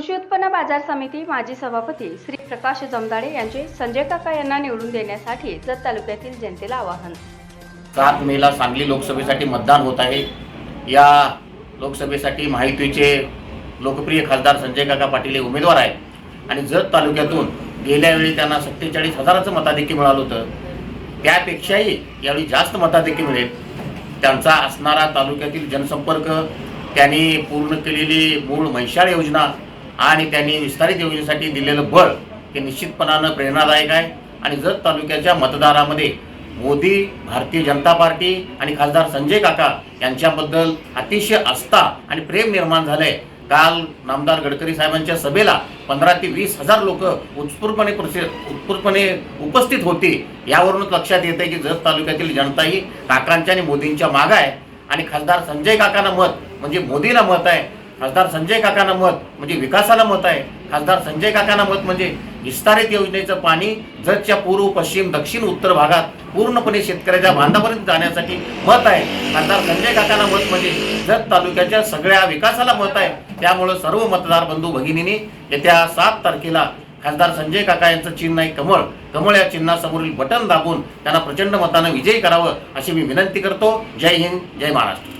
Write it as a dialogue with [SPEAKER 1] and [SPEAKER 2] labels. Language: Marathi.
[SPEAKER 1] कृषी उत्पन्न बाजार समिती माजी सभापती श्री प्रकाश जमदाडे यांचे संजय काका यांना निवडून देण्यासाठी जत तालुक्यातील जनतेला आवाहन.
[SPEAKER 2] सात मेला सांगली लोकसभेसाठी मतदान होत आहे. या लोकसभेसाठी माहितीचे लोकप्रिय खासदार संजय काका पाटील हे उमेदवार आहेत. आणि जत तालुक्यातून गेल्या वेळी त्यांना सत्तेचाळीस हजाराचं मताधिक्य मिळालं होतं. त्यापेक्षाही यावेळी जास्त मताधिक्य मिळेल. त्यांचा असणारा तालुक्यातील जनसंपर्क त्यांनी पूर्ण केलेली मूळ म्हैशाळ योजना आणि त्यांनी विस्तारित योजनेसाठी दिलेलं बळ हे निश्चितपणानं प्रेरणादायक आहे. आणि जत तालुक्याच्या मतदारामध्ये मोदी भारतीय जनता पार्टी आणि खासदार संजय काका यांच्याबद्दल अतिशय आस्था आणि प्रेम निर्माण झालं आहे काल नामदार गडकरी साहेबांच्या सभेला पंधरा ते वीस हजार लोक उत्स्फूर्तपणे प्रसि उत्स्फूर्तपणे उपस्थित होती. यावरूनच लक्षात येते की जत तालुक्यातील जनता ही काकांच्या आणि मोदींच्या माग आहे. आणि खासदार संजय काकांना मत म्हणजे मोदीला मत आहे. खासदार संजय काकांना मत म्हणजे विकासाला मत आहे. खासदार संजय काकांना मत म्हणजे विस्तारित योजनेचं पाणी जतच्या पूर्व पश्चिम दक्षिण उत्तर भागात पूर्णपणे शेतकऱ्याच्या बांधापर्यंत जाण्यासाठी मत आहे. खासदार संजय काकांना मत म्हणजे जत तालुक्याच्या सगळ्या विकासाला मत आहे. त्यामुळं सर्व मतदार बंधू भगिनींनी येत्या सात तारखेला खासदार संजय काका यांचं चिन्ह आहे कमळ. कमळ या चिन्हासमोरील बटन दाबून त्यांना प्रचंड मतानं विजयी करावं अशी मी विनंती करतो. जय हिंद जय महाराष्ट्र.